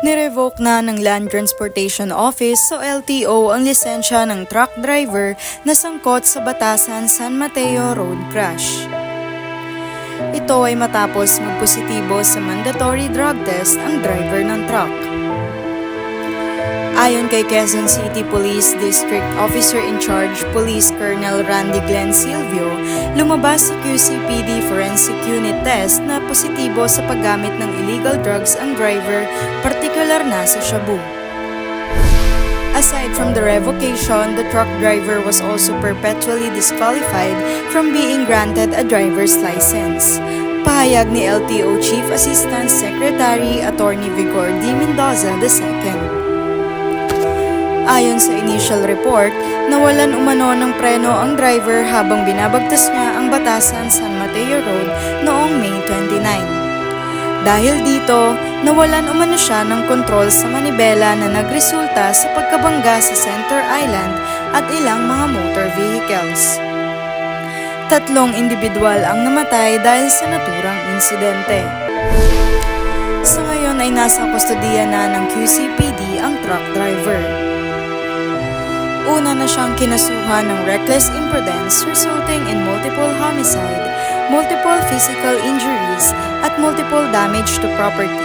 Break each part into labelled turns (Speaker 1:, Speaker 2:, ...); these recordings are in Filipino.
Speaker 1: Nirevoke na ng Land Transportation Office o LTO ang lisensya ng truck driver na sangkot sa Batasan San Mateo Road Crash. Ito ay matapos magpositibo sa mandatory drug test ang driver ng truck. Ayon kay Quezon City Police District Officer in Charge Police Colonel Randy Glenn Silvio, lumabas sa QCPD Forensic Unit test na positibo sa paggamit ng illegal drugs ang driver, partikular na sa shabu. Aside from the revocation, the truck driver was also perpetually disqualified from being granted a driver's license. Pahayag ni LTO Chief Assistant Secretary Attorney Vigor D. Mendoza II. Ayon sa initial report, nawalan umano ng preno ang driver habang binabagtas niya ang batasan San Mateo Road noong May 29. Dahil dito, nawalan umano siya ng kontrol sa manibela na nagresulta sa pagkabangga sa Center Island at ilang mga motor vehicles. Tatlong individual ang namatay dahil sa naturang insidente. Sa ngayon ay nasa kustodiya na ng QCPD ang truck driver. Una na siyang kinasuhan ng reckless imprudence resulting in multiple homicide, multiple physical injuries, at multiple damage to property.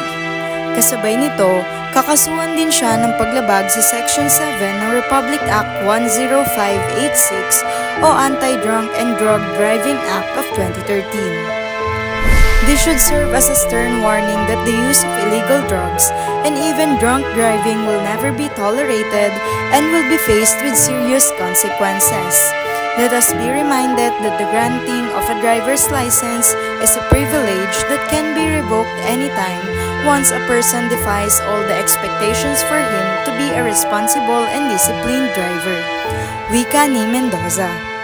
Speaker 1: Kasabay nito, kakasuhan din siya ng paglabag sa Section 7 ng Republic Act 10586 o Anti-Drunk and Drug Driving Act of 2013. This should serve as a stern warning that the use of illegal drugs and even drunk driving will never be tolerated and will be faced with serious consequences. Let us be reminded that the granting of a driver's license is a privilege that can be revoked anytime once a person defies all the expectations for him to be a responsible and disciplined driver. Wika ni Mendoza